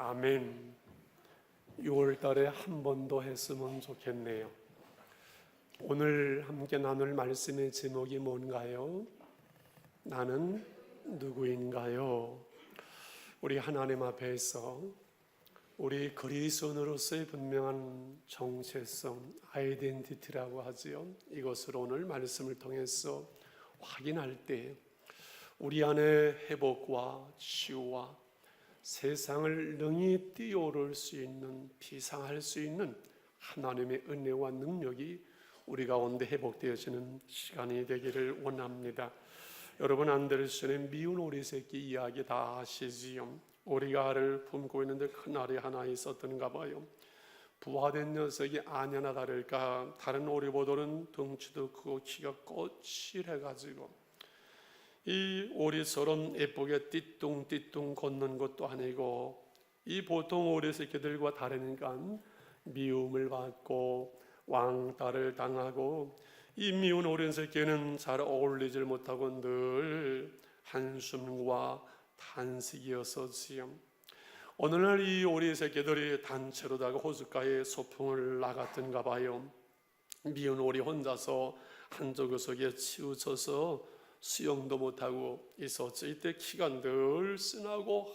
아멘. 6월 달에 한 번 더 했으면 좋겠네요. 오늘 함께 나눌 말씀의 제목이 뭔가요? 나는 누구인가요? 우리 하나님 앞에서 우리 그리스도인으로서의 분명한 정체성, 아이덴티티라고 하지요. 이것을 오늘 말씀을 통해서 확인할 때 우리 안에 회복과 치유와 세상을 능히 뛰어오를 수 있는 비상할 수 있는 하나님의 은혜와 능력이 우리 가운데 회복되어지는 시간이 되기를 원합니다. 여러분 안데르슨의 미운 오리 새끼 이야기 다 아시지요? 오리가 알을 품고 있는데 큰 알이 하나 있었던가 봐요. 부화된 녀석이 아냐나 다를까 다른 오리보다는 덩치도 크고 키가 거칠해가지고 이 오리처럼 예쁘게 띠뚱띠뚱 걷는 것도 아니고 이 보통 오리 새끼들과 다르니까 미움을 받고 왕따를 당하고 이 미운 오리 새끼는 잘 어울리질 못하고 늘 한숨과 단식이었었지요. 오늘날 이 오리 새끼들이 단체로 다가 호숫가에 소풍을 나갔던가 봐요. 미운 오리 혼자서 한쪽 구석에 치우쳐서 수영도 못하고 있었죠. 이때 키가 늘 쓰나고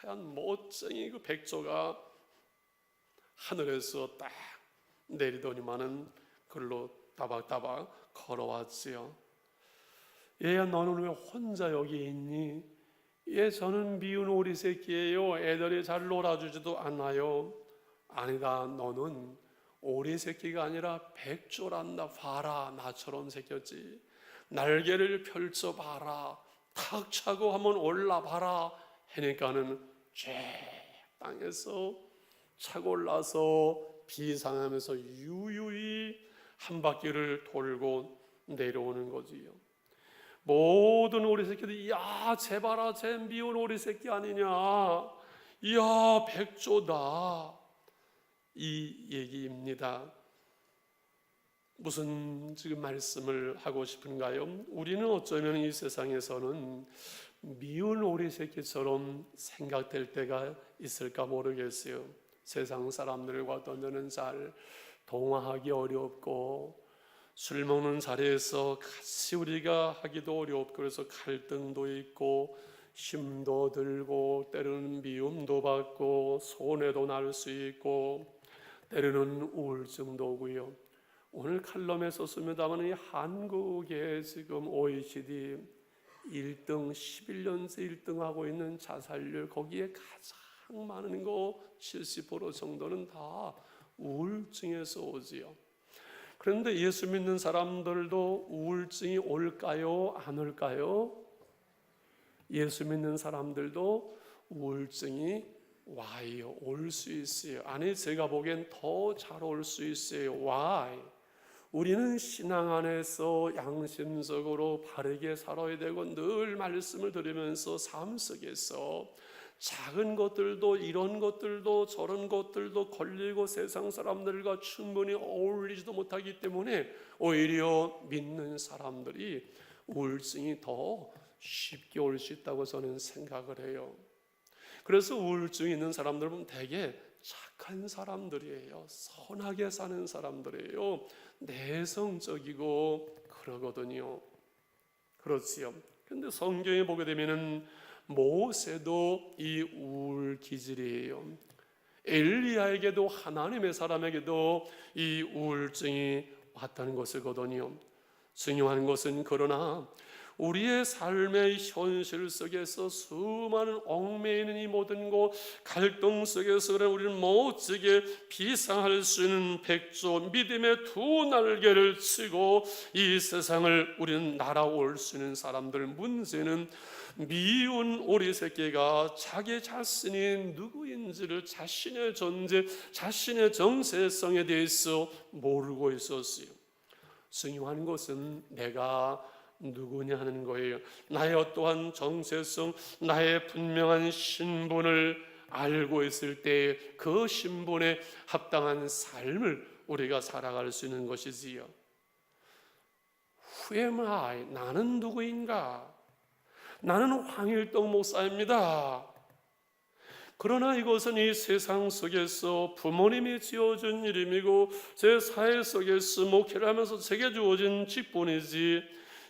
하얀 멋쟁이 그 백조가 하늘에서 딱 내리더니만은 글로 따박따박 걸어왔지요. 얘야 너는 왜 혼자 여기 있니? 얘 저는 미운 오리 새끼예요. 애들이 잘 놀아주지도 않아요. 아니다 너는 오리 새끼가 아니라 백조란다 봐라 나처럼 새겼지. 날개를 펼쳐 봐라. 탁 차고 한번 올라 봐라. 하니까는 쫙 땅에서 차고 올라서 비상하면서 유유히 한 바퀴를 돌고 내려오는 거지요. 모든 오리 새끼들이 야 제발아 제 미운 오리 새끼 아니냐 이야 백조다 이 얘기입니다 무슨 지금 말씀을 하고 싶은가요? 우리는 어쩌면 이 세상에서는 미운 오리 새끼처럼 생각될 때가 있을까 모르겠어요 세상 사람들과 떠드는 잘 동화하기 어렵고 술 먹는 자리에서 같이 우리가 하기도 어렵고 그래서 갈등도 있고 힘도 들고 때로는 미움도 받고 손해도 날 수 있고 때로는 우울증도 오고요. 오늘 칼럼에 썼습니다만 이 한국에 지금 OECD 1등 11년째 1등하고 있는 자살률 거기에 가장 많은 거 70% 정도는 다 우울증에서 오지요. 그런데 예수 믿는 사람들도 우울증이 올까요? 안 올까요? 예수 믿는 사람들도 우울증이 와요. 올 수 있어요. 아니, 제가 보기엔 더 잘 올 수 있어요. Why? 우리는 신앙 안에서 양심적으로 바르게 살아야 되고 늘 말씀을 들으면서 삶 속에서 작은 것들도 이런 것들도 저런 것들도 걸리고 세상 사람들과 충분히 어울리지도 못하기 때문에 오히려 믿는 사람들이 우울증이 더 쉽게 올 수 있다고 저는 생각을 해요. 그래서 우울증 있는 사람들은 대개 착한 사람들이에요. 선하게 사는 사람들이에요. 내성적이고 그러거든요. 그렇지요. 근데 성경에 보게 되면은 모세도 이 우울 기질이에요. 엘리야에게도 하나님의 사람에게도 이 우울증이 왔다는 것이거든요. 중요한 것은 그러나 우리의 삶의 현실 속에서 수많은 얽매이는 이 모든 것 갈등 속에서 우리는 멋지게 비상할 수 있는 백조 믿음의 두 날개를 치고 이 세상을 우리는 날아올 수 있는 사람들 문제는 미운 오리 새끼가 자기 자신이 누구인지를 자신의 존재, 자신의 정체성에 대해서 모르고 있었어요. 중요한 것은 내가 누구냐 하는 거예요. 나의 어떠한 정체성, 나의 분명한 신분을 알고 있을 때그 신분에 합당한 삶을 우리가 살아갈 수 있는 것이지요. Who am I? 나는 누구인가? 나는 황일동 목사입니다. 그러나 이것은 이 세상 속에서 부모님이 지어준 이름이고 제 사회 속에서 목회를 하면서 제게 주어진 직분이지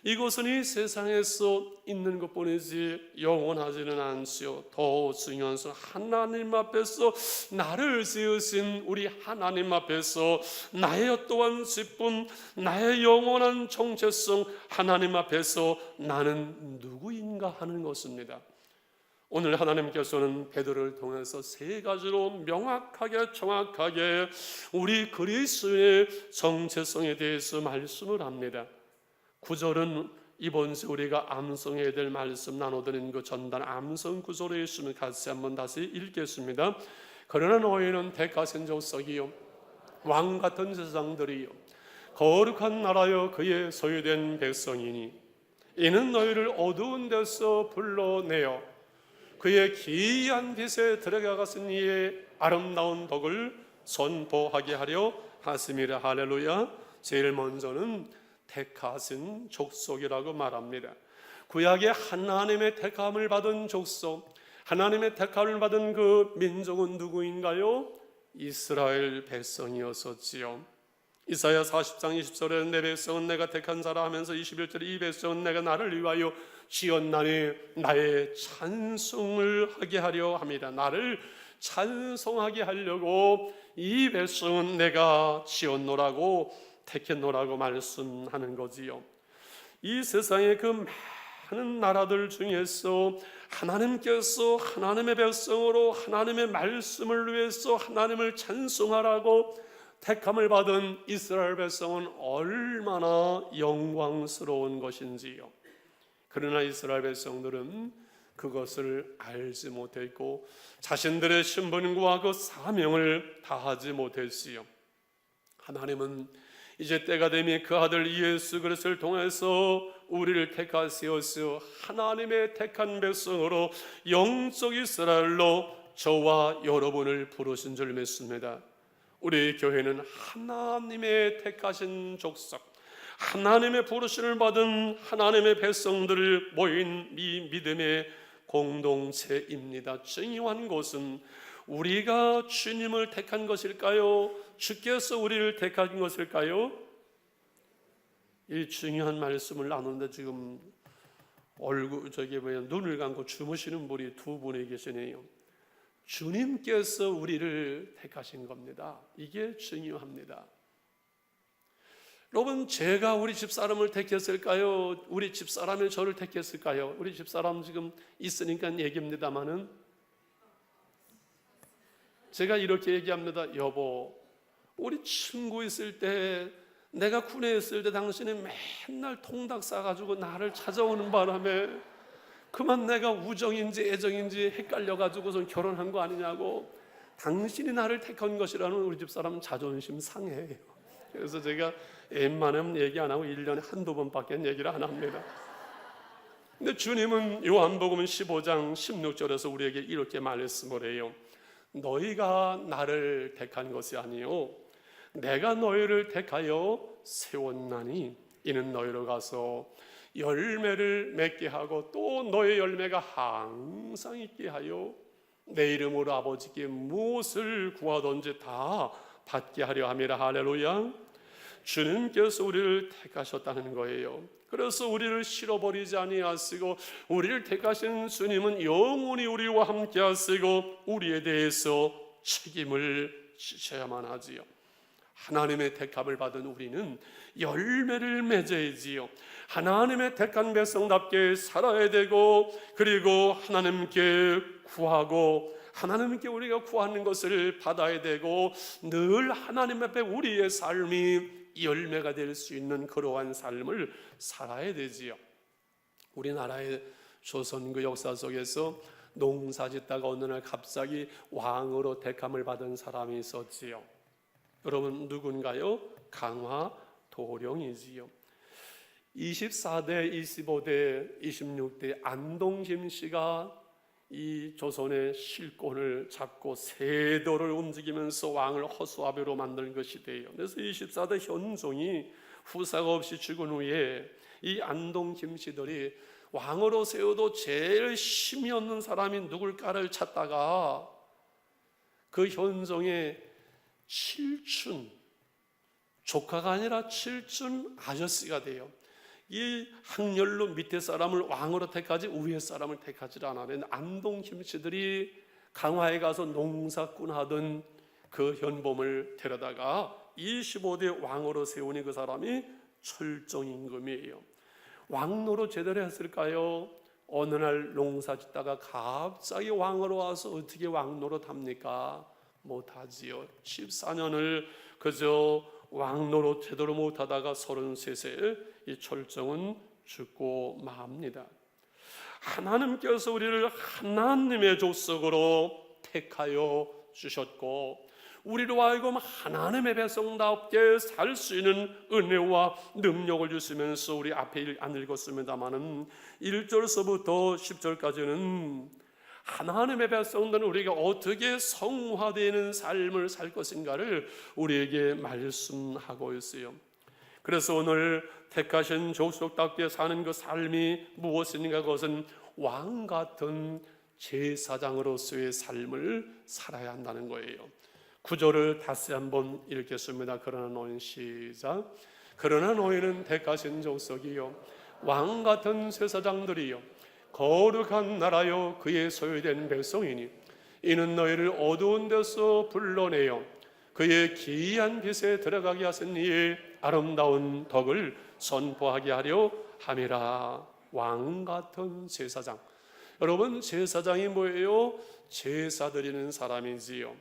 이것은 이 세상에서 있는 것뿐이지 영원하지는 않지요. 더 중요한 것은 하나님 앞에서 나를 지으신 우리 하나님 앞에서 나의 또한 직분, 나의 영원한 정체성 하나님 앞에서 나는 누구인가 하는 것입니다. 오늘 하나님께서는 베드로를 통해서 세 가지로 명확하게 정확하게 우리 그리스도의 정체성에 대해서 말씀을 합니다. 구절은 이번 주 우리가 암송해야 될 말씀 나눠드린 그 전단 암송 구절에 있으면 같이 한번 다시 읽겠습니다. 그러나 너희는 대가신 족속이요. 왕 같은 세상들이요. 거룩한 나라여 그의 소유된 백성이니 이는 너희를 어두운 데서 불러내어 그의 기이한 빛에 들어가가신 이의 아름다운 덕을 선포하게 하려 하심이라. 할렐루야. 제일 먼저는 택하신 족속이라고 말합니다. 구약의 하나님의 택함을 받은 족속, 하나님의 택함을 받은 그 민족은 누구인가요? 이스라엘 백성이었었지요. 이사야 40장 20절에 내 백성은 내가 택한 자라 하면서 21절에 이 백성은 내가 나를 위하여 지었나니 나의 찬송을 하게 하려 합니다. 나를 찬송하게 하려고 이 백성은 내가 지었노라고 택했노라고 말씀하는 거지요. 이 세상의 그 많은 나라들 중에서 하나님께서 하나님의 백성으로 하나님의 말씀을 위해서 하나님을 찬송하라고 택함을 받은 이스라엘 백성은 얼마나 영광스러운 것인지요. 그러나 이스라엘 백성들은 그것을 알지 못했고 자신들의 신분과 그 사명을 다하지 못했지요. 하나님은 이제 때가 되면 그 아들 예수 그리스도를 통해서 우리를 택하시어서 하나님의 택한 백성으로 영적 이스라엘로 저와 여러분을 부르신 줄 믿습니다. 우리 교회는 하나님의 택하신 족속, 하나님의 부르심을 받은 하나님의 백성들을 모인 이 믿음의 공동체입니다. 중요한 것은 우리가 주님을 택한 것일까요? 주께서 우리를 택한 것일까요? 이 중요한 말씀을 나누는데 지금 얼굴 저기 뭐야 눈을 감고 주무시는 분이 두 분이 계시네요. 주님께서 우리를 택하신 겁니다. 이게 중요합니다. 여러분 제가 우리 집사람을 택했을까요? 우리 집사람이 저를 택했을까요? 우리 집사람 지금 있으니까 얘기입니다마는 제가 이렇게 얘기합니다. 여보, 우리 친구 있을 때 내가 군에 있을 때 당신이 맨날 통닭 싸가지고 나를 찾아오는 바람에 그만 내가 우정인지 애정인지 헷갈려 가지고선 결혼한 거 아니냐고 당신이 나를 택한 것이라는 우리 집사람 자존심 상해요. 그래서 제가 웬만하면 얘기 안 하고 1년에 한두 번밖에 얘기를 안 합니다. 근데 주님은 요한복음 15장 16절에서 우리에게 이렇게 말씀을 해요. 너희가 나를 택한 것이 아니요 내가 너희를 택하여 세웠나니. 이는 너희로 가서 열매를 맺게 하고 또 너의 열매가 항상 있게 하여 내 이름으로 아버지께 무엇을 구하든지 다 받게 하려 함이라. 할렐루야 주님께서 우리를 택하셨다는 거예요 그래서 우리를 실어버리지 아니하시고 우리를 택하신 주님은 영원히 우리와 함께 하시고 우리에 대해서 책임을 지셔야만 하지요 하나님의 택함을 받은 우리는 열매를 맺어야지요. 하나님의 택한 백성답게 살아야 되고 그리고 하나님께 구하고 하나님께 우리가 구하는 것을 받아야 되고 늘 하나님 앞에 우리의 삶이 열매가 될 수 있는 그러한 삶을 살아야 되지요. 우리나라의 조선 그 역사 속에서 농사 짓다가 어느 날 갑자기 왕으로 택함을 받은 사람이 있었지요. 여러분 누군가요? 강화 도령이지요. 24대, 25대, 26대 안동김 씨가 이 조선의 실권을 잡고 세도를 움직이면서 왕을 허수아비로 만든 것이 돼요. 그래서 24대 현종이 후사가 없이 죽은 후에 이 안동 김 씨들이 왕으로 세워도 제일 힘이 없는 사람이 누굴까를 찾다가 그 현종의 칠춘 조카가 아니라 칠춘 아저씨가 돼요. 이 학렬로 밑에 사람을 왕으로 택하지 위에 사람을 택하지 않아는 안동 김씨들이 강화에 가서 농사꾼 하던 그 현범을 데려다가 25대 왕으로 세우니 그 사람이 철종 임금이에요. 왕노로 제대로 했을까요? 어느 날 농사 짓다가 갑자기 왕으로 와서 어떻게 왕노로 답니까? 못하지요. 14년을 그저 왕노로 제대로 못하다가 33세 이 철정은 죽고 맙니다. 하나님께서 우리를 하나님의 족속으로 택하여 주셨고 우리로 하여금 하나님의 백성답게 살 수 있는 은혜와 능력을 주시면서 우리 앞에 안 읽었습니다마는 1절서부터 10절까지는 하나님의 백성들은 우리가 어떻게 성화되는 삶을 살 것인가를 우리에게 말씀하고 있어요. 그래서 오늘 택하신 족속답게 사는 그 삶이 무엇인가 그것은 왕 같은 제사장으로서의 삶을 살아야 한다는 거예요. 구절을 다시 한번 읽겠습니다. 그러나 너희는 시작. 그러나 너희는 택하신 족속이요 왕 같은 제사장들이요 거룩한 나라요 그의 소유된 백성이니 이는 너희를 어두운 데서 불러내어 그의 기이한 빛에 들어가게 하신 이의 아름다운 덕을 선포하게 하려 함이라. 왕 같은 제사장. 여러분 제사장이 뭐예요? 제사 드리는 사람이지요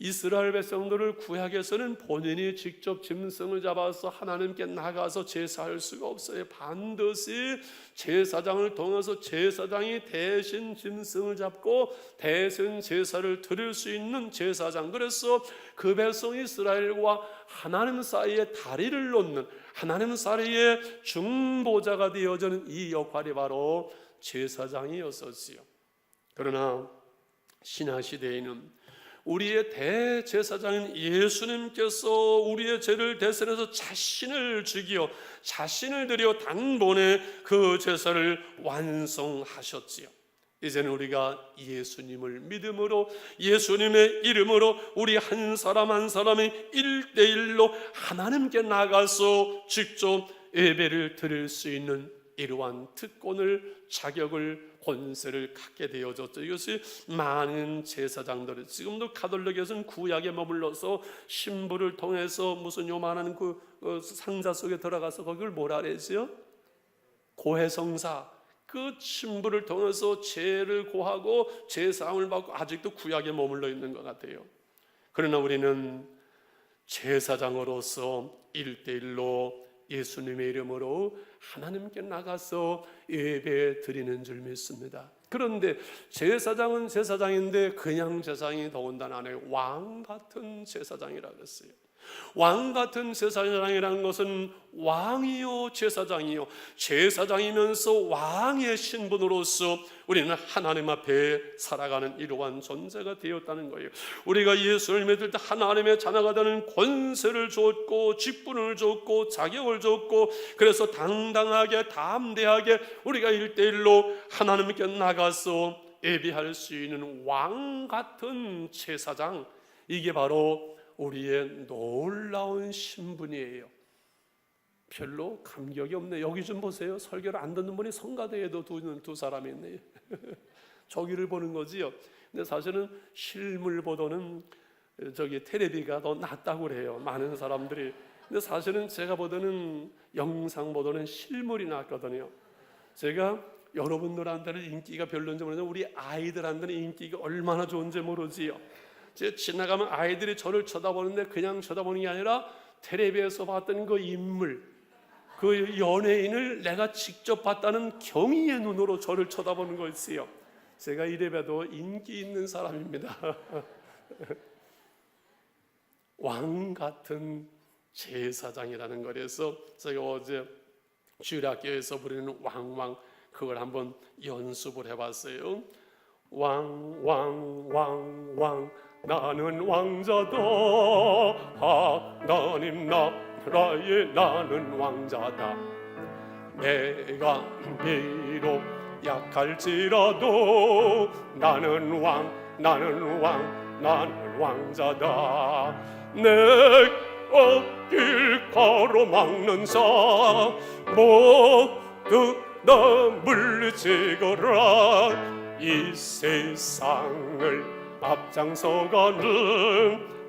이스라엘 백성들을 구약에서는 본인이 직접 짐승을 잡아서 하나님께 나가서 제사할 수가 없어요. 반드시 제사장을 통해서 제사장이 대신 짐승을 잡고 대신 제사를 드릴 수 있는 제사장. 그래서 그 백성 이스라엘과 하나님 사이에 다리를 놓는 하나님 사이에 중보자가 되어지는 이 역할이 바로 제사장이었었지요. 그러나 신하 시대에는 우리의 대제사장인 예수님께서 우리의 죄를 대신해서 자신을 죽여 자신을 들여 단번에 그 제사를 완성하셨지요. 이제는 우리가 예수님을 믿음으로 예수님의 이름으로 우리 한 사람 한 사람이 일대일로 하나님께 나가서 직접 예배를 드릴 수 있는 이러한 특권을 자격을 권세를 갖게 되어졌죠. 이것이 많은 제사장들 지금도 가톨릭에서는 구약에 머물러서 신부를 통해서 무슨 요만한 그 어, 상자 속에 들어가서 거기를 뭐라 그러지요? 고해성사 그 신부를 통해서 죄를 고하고 제사함을 받고 아직도 구약에 머물러 있는 것 같아요. 그러나 우리는 제사장으로서 일대일로 예수님의 이름으로 하나님께 나가서 예배 드리는 줄 믿습니다. 그런데 제사장은 제사장인데 그냥 제사장이 더군다나 왕 같은 제사장이라 그랬어요. 왕 같은 제사장이라는 것은 왕이요 제사장이요 제사장이면서 왕의 신분으로서 우리는 하나님 앞에 살아가는 이러한 존재가 되었다는 거예요. 우리가 예수를 믿을 때 하나님의 자녀가 되는 권세를 줬고 직분을 줬고 자격을 줬고 그래서 당당하게 담대하게 우리가 일대일로 하나님께 나가서 예비할 수 있는 왕 같은 제사장 이게 바로 우리의 놀라운 신분이에요. 별로 감격이 없네. 여기 좀 보세요. 설교를 안 듣는 분이 성가대에도 두, 두 사람이 있네요. 저기를 보는 거지요. 근데 사실은 실물보다는 저기 테레비가 더 낫다고 그래요. 많은 사람들이. 근데 사실은 제가 보다는 영상보다는 실물이 낫거든요. 제가 여러분들한테는 인기가 별론지 모르지만 우리 아이들한테는 인기가 얼마나 좋은지 모르지요. 제 지나가면 아이들이 저를 쳐다보는데 그냥 쳐다보는 게 아니라 텔레비에서 봤던 그 인물, 그 연예인을 내가 직접 봤다는 경의의 눈으로 저를 쳐다보는 거였어요. 제가 이래봬도 인기 있는 사람입니다. 왕 같은 제사장이라는 거래서 제가 어제 주일학교에서 부르는 왕왕 그걸 한번 연습을 해봤어요. 왕 왕 왕 왕 나는 왕자다. 하나님 나라에 나는 왕자다. 내가 비록 약할지라도 나는 왕 나는 왕 나는 왕자다. 내 앞길 가로막는 자 모두 다 물리치거라. 이 세상을 앞장서가는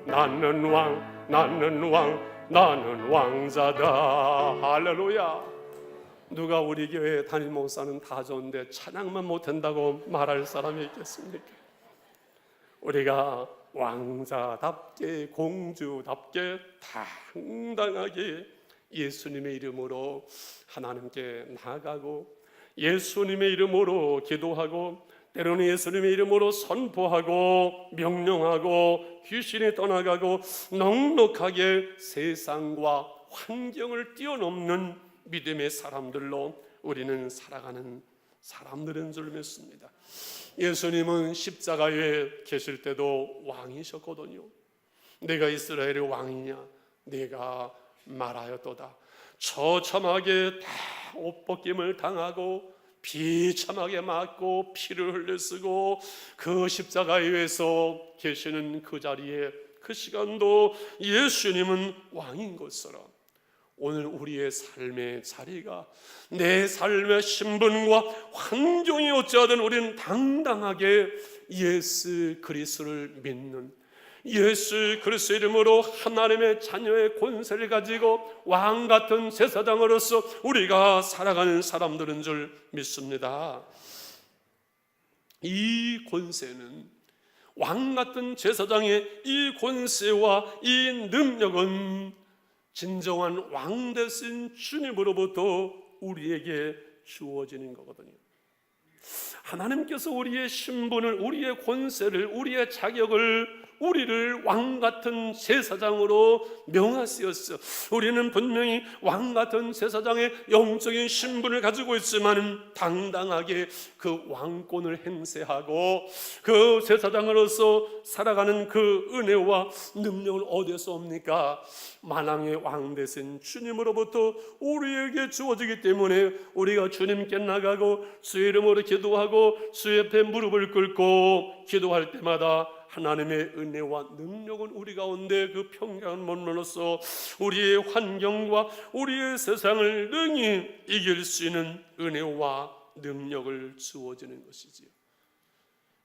나는 왕 나는 왕 나는 왕자다 할렐루야 누가 우리 교회 담임 목사는 다 좋은데 찬양만 못한다고 말할 사람이 있겠습니까? 우리가 왕자답게 공주답게 당당하게 예수님의 이름으로 하나님께 나가고 예수님의 이름으로 기도하고 때로는 예수님의 이름으로 선포하고 명령하고 귀신이 떠나가고 넉넉하게 세상과 환경을 뛰어넘는 믿음의 사람들로 우리는 살아가는 사람들인 줄 믿습니다. 예수님은 십자가에 계실 때도 왕이셨거든요. 내가 이스라엘의 왕이냐? 내가 말하였도다. 처참하게 다 옷벗김을 당하고 비참하게 맞고 피를 흘려 쓰고 그 십자가 위에서 계시는 그 자리에 그 시간도 예수님은 왕인 것처럼 오늘 우리의 삶의 자리가 내 삶의 신분과 환경이 어찌하든 우리는 당당하게 예수 그리스도를 믿는 예수 그리스도 이름으로 하나님의 자녀의 권세를 가지고 왕 같은 제사장으로서 우리가 살아가는 사람들인 줄 믿습니다. 이 권세는 왕 같은 제사장의 이 권세와 이 능력은 진정한 왕 되신 주님으로부터 우리에게 주어지는 거거든요. 하나님께서 우리의 신분을, 우리의 권세를, 우리의 자격을 우리를 왕 같은 제사장으로 명하시었어. 우리는 분명히 왕 같은 제사장의 영적인 신분을 가지고 있지만 당당하게 그 왕권을 행세하고 그 제사장으로서 살아가는 그 은혜와 능력을 어디서 옵니까? 만왕의 왕 되신 주님으로부터 우리에게 주어지기 때문에 우리가 주님께 나가고 주의 이름으로 기도하고 주 옆에 무릎을 꿇고 기도할 때마다 하나님의 은혜와 능력은 우리 가운데 그 평강을 머물러서 우리의 환경과 우리의 세상을 능히 이길 수 있는 은혜와 능력을 주어지는 것이지요.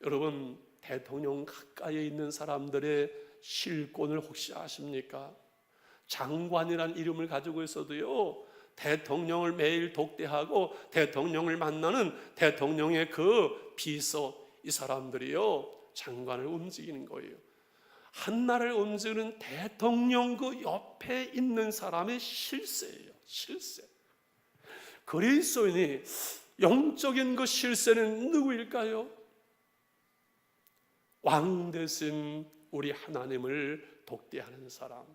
여러분 대통령 가까이에 있는 사람들의 실권을 혹시 아십니까? 장관이란 이름을 가지고 있어도요. 대통령을 매일 독대하고 대통령을 만나는 대통령의 그 비서 이 사람들이요. 장관을 움직이는 거예요. 한 나라를 움직이는 대통령 그 옆에 있는 사람의 실세예요. 실세. 그리스도인이 영적인 그 실세는 누구일까요? 왕 대신 우리 하나님을 독대하는 사람.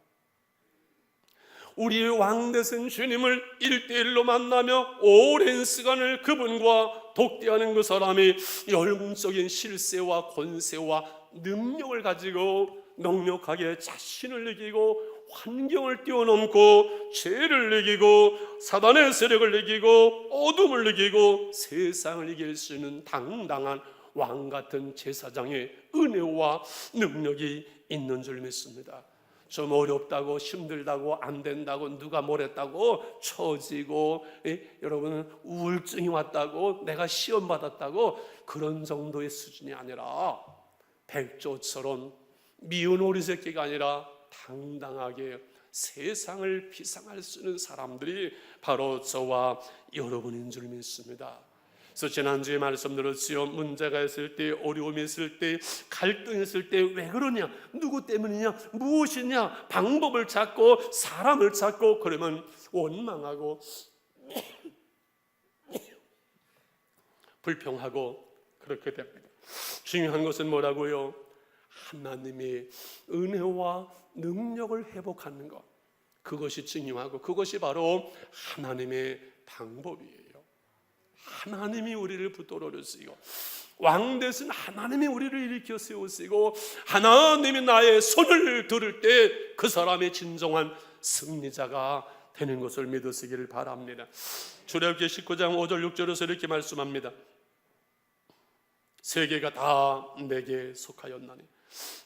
우리의 왕 되신 주님을 일대일로 만나며 오랜 시간을 그분과 독대하는 그 사람이 영적인 실세와 권세와 능력을 가지고 넉넉하게 자신을 이기고 환경을 뛰어넘고 죄를 이기고 사단의 세력을 이기고 어둠을 이기고 세상을 이길 수 있는 당당한 왕 같은 제사장의 은혜와 능력이 있는 줄 믿습니다. 좀 어렵다고 힘들다고 안 된다고 누가 뭐랬다고 처지고 예? 여러분은 우울증이 왔다고 내가 시험 받았다고 그런 정도의 수준이 아니라 백조처럼 미운 오리 새끼가 아니라 당당하게 세상을 비상할 수 있는 사람들이 바로 저와 여러분인 줄 믿습니다. 그래서 지난주에 말씀 들었지요. 문제가 있을 때, 어려움이 있을 때, 갈등이 있을 때 왜 그러냐? 누구 때문이냐? 무엇이냐? 방법을 찾고 사람을 찾고 그러면 원망하고 불평하고 그렇게 됩니다. 중요한 것은 뭐라고요? 하나님의 은혜와 능력을 회복하는 것. 그것이 중요하고 그것이 바로 하나님의 방법이에요. 하나님이 우리를 붙들어 주시고 왕 대신 하나님이 우리를 일으켜 세우시고 하나님이 나의 손을 들을 때 그 사람의 진정한 승리자가 되는 것을 믿으시기를 바랍니다. 출애굽기 19장 5절 6절에서 이렇게 말씀합니다. 세계가 다 내게 속하였나니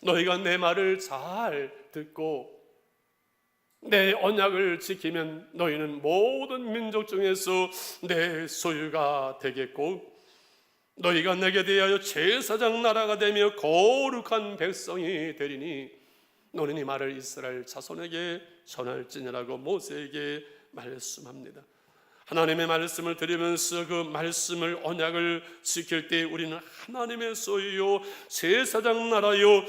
너희가 내 말을 잘 듣고 내 언약을 지키면 너희는 모든 민족 중에서 내 소유가 되겠고 너희가 내게 대하여 제사장 나라가 되며 거룩한 백성이 되리니 너는 이 말을 이스라엘 자손에게 전할지니라고 모세에게 말씀합니다. 하나님의 말씀을 들으면서 그 말씀을 언약을 지킬 때 우리는 하나님의 소유요 제사장 나라요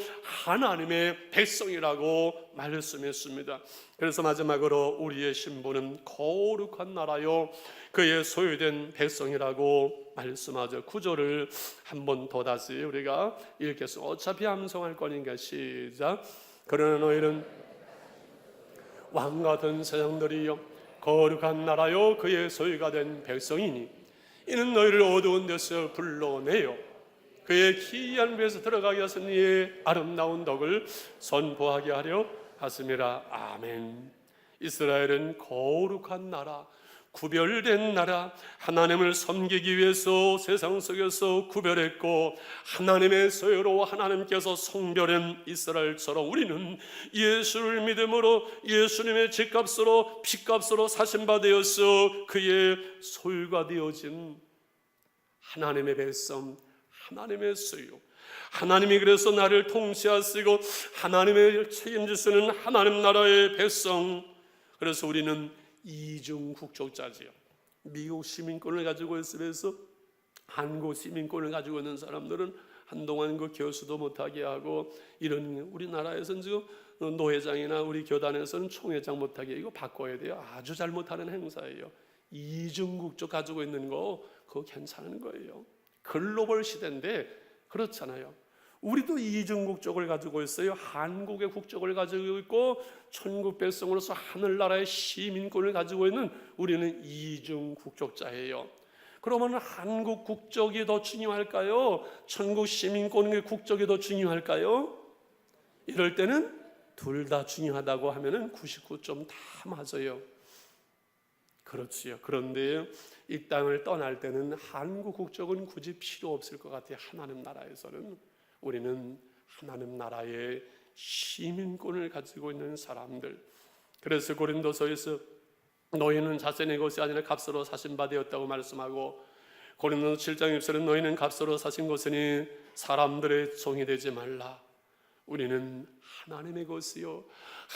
하나님의 백성이라고 말씀했습니다. 그래서 마지막으로 우리의 신분은 거룩한 나라요 그의 소유된 백성이라고 말씀하죠. 구조를 한번 더 다시 우리가 읽겠습니다. 어차피 함성할 거니까 시작. 그러나 너희는 왕 같은 세상들이요 거룩한 나라요 그의 소유가 된 백성이니 이는 너희를 어두운 데서 불러내요. 그의 기이한 배에서 들어가게 하신 이의 아름다운 덕을 선포하게 하려 하심이라 아멘. 이스라엘은 거룩한 나라 구별된 나라 하나님을 섬기기 위해서 세상 속에서 구별했고 하나님의 소유로 하나님께서 성별한 이스라엘처럼 우리는 예수를 믿음으로 예수님의 집값으로 피값으로 사신 바 되어서 그의 소유가 되어진 하나님의 백성 하나님의 소유. 하나님이 그래서 나를 통치하시고 하나님의 책임지시는 하나님 나라의 백성. 그래서 우리는 이중 국 적자지요. 미국 시민권을 가지고 있으면서 한국 시민권을 가지고 있는 사람들은 한동안 그 교수도 못하게 하고 이런 우리나라에서는 지금 노회장이나 우리 교단에서는 총회장 못하게 이거 바꿔야 돼요. 아주 잘못하는 행사예요. 이중 국적 가지고 있는 거 그거 괜찮은 거예요. 글로벌 시대인데 그렇잖아요. 우리도 이중 국 적을 가지고 있어요. 한국의 국적을 가지고 있고 천국 백성으로서 하늘나라의 시민권을 가지고 있는 우리는 이중 국적자예요. 그러면 한국 국적이 더 중요할까요? 천국 시민권의 국적이 더 중요할까요? 이럴 때는 둘 다 중요하다고 하면은 99점 다 맞아요. 그렇지요. 그런데 이 땅을 떠날 때는 한국 국적은 굳이 필요 없을 것 같아요. 하나님 나라에서는. 우리는 하나님 나라의 시민권을 가지고 있는 사람들. 그래서 고린도서에서 너희는 자신의 것이 아니라 값으로 사신 바 되었다고 말씀하고 고린도서 7장 1절은 너희는 값으로 사신 것이니 사람들의 종이 되지 말라. 우리는 하나님의 것이요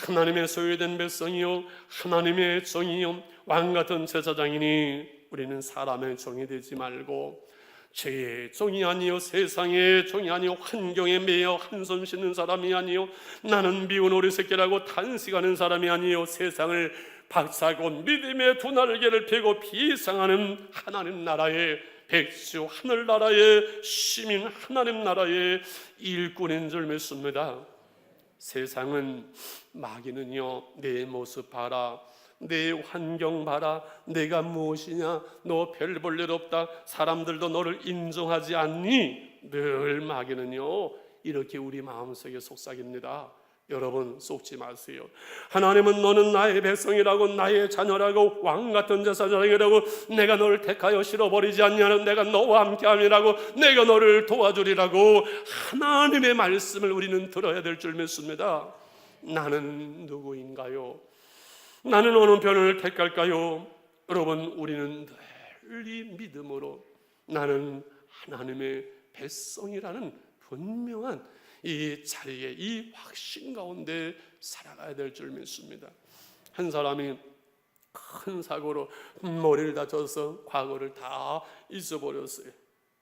하나님의 소유된 백성이요 하나님의 종이요 왕 같은 제사장이니 우리는 사람의 종이 되지 말고 죄의 종이 아니요 세상의 종이 아니요 환경에 매여 한 손 씻는 사람이 아니요 나는 미운 오리새끼라고 탄식하는 사람이 아니요 세상을 박사고 믿음의 두 날개를 펴고 비상하는 하나님 나라의 백수 하늘 나라의 시민 하나님 나라의 일꾼인 줄 믿습니다. 세상은 마귀는요 내 모습 봐라 내 환경 봐라. 내가 무엇이냐? 너 별 볼 일 없다. 사람들도 너를 인정하지 않니? 늘 마귀는요. 이렇게 우리 마음속에 속삭입니다. 여러분 속지 마세요. 하나님은 너는 나의 백성이라고 나의 자녀라고 왕 같은 제사장이라고 내가 너를 택하여 실어버리지 않냐는 내가 너와 함께함이라고 내가 너를 도와주리라고 하나님의 말씀을 우리는 들어야 될 줄 믿습니다. 나는 누구인가요? 나는 어느 편을 택할까요? 여러분, 우리는 늘이 믿음으로 나는 하나님의 백성이라는 분명한 이 자리에 이 확신 가운데 살아가야 될 줄 믿습니다. 한 사람이 큰 사고로 머리를 다쳐서 과거를 다 잊어버렸어요.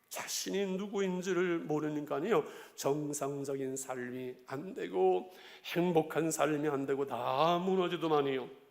자신이 누구인지를 모르니까요. 정상적인 삶이 안 되고 행복한 삶이 안 되고 다 무너지더만요.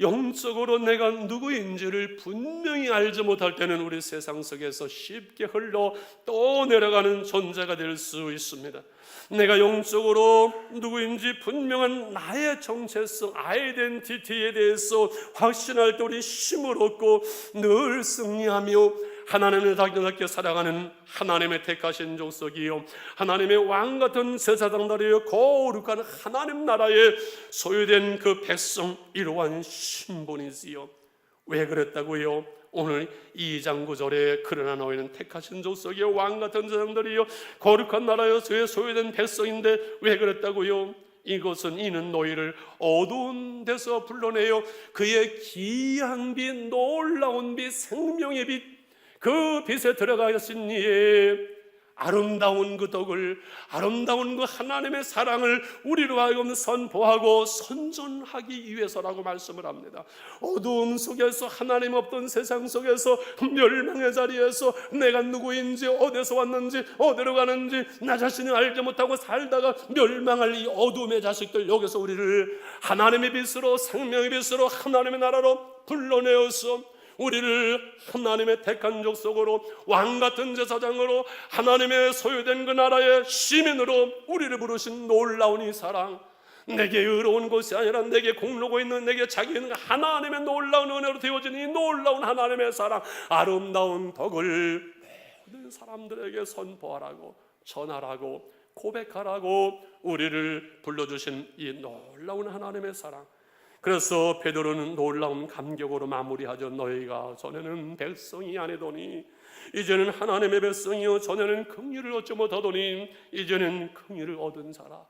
영적으로 내가 누구인지를 분명히 알지 못할 때는 우리 세상 속에서 쉽게 흘러 또 내려가는 존재가 될 수 있습니다. 내가 영적으로 누구인지 분명한 나의 정체성, 아이덴티티에 대해서 확신할 때 우리 힘을 얻고 늘 승리하며 하나님을 당연하게 사랑하는 하나님의 택하신 족속이요 하나님의 왕 같은 제사장들이요 거룩한 하나님 나라의 소유된 그 백성 이러한 신분이지요 왜 그랬다고요? 오늘 2장 9절에 그러나 너희는 택하신 족속의 왕 같은 자들이요 거룩한 저의 소유된 백성인데 왜 그랬다고요? 이것은 이는 너희를 어두운 데서 불러내어 그의 기이한 빛 놀라운 빛 생명의 빛 그 빛에 들어가신 이의 아름다운 그 덕을 아름다운 그 하나님의 사랑을 우리로 하여금 선포하고 선전하기 위해서라고 말씀을 합니다. 어두움 속에서 하나님 없던 세상 속에서 멸망의 자리에서 내가 누구인지 어디서 왔는지 어디로 가는지 나 자신을 알지 못하고 살다가 멸망할 이 어둠의 자식들 여기서 우리를 하나님의 빛으로 생명의 빛으로 하나님의 나라로 불러내어서 우리를 하나님의 택한 족속으로 왕 같은 제사장으로 하나님의 소유된 그 나라의 시민으로 우리를 부르신 놀라운 이 사랑. 내게 의로운 것이 아니라 내게 공로고 있는 내게 자기 있는 하나님의 놀라운 은혜로 되어진 이 놀라운 하나님의 사랑. 아름다운 덕을 모든 사람들에게 선포하라고 전하라고 고백하라고 우리를 불러주신 이 놀라운 하나님의 사랑 그래서 베드로는 놀라운 감격으로 마무리하죠. 너희가 전에는 백성이 아니더니 이제는 하나님의 백성이요 전에는 긍휼을 얻지 못하더니 이제는 긍휼을 얻은 자라.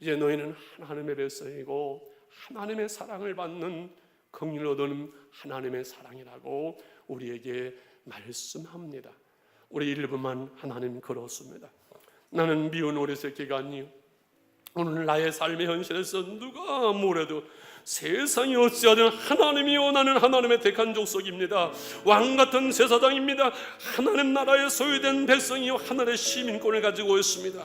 이제 너희는 하나님의 백성이고 하나님의 사랑을 받는 긍휼을 얻은 하나님의 사랑이라고 우리에게 말씀합니다. 우리 1분만 하나님 그렇습니다. 나는 미운 오리 새끼가 아니요. 오늘 나의 삶의 현실에서 누가 뭐래도 세상이 어찌하든 하나님이 원하는 하나님의 택한 족속입니다. 왕 같은 제사장입니다. 하나님 나라에 소유된 백성이요 하늘의 시민권을 가지고 있습니다.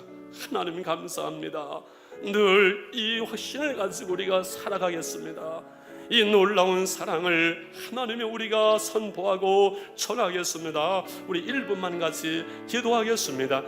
하나님 감사합니다. 늘 이 확신을 가지고 우리가 살아가겠습니다. 이 놀라운 사랑을 하나님의 우리가 선포하고 전하겠습니다. 우리 1분만 같이 기도하겠습니다.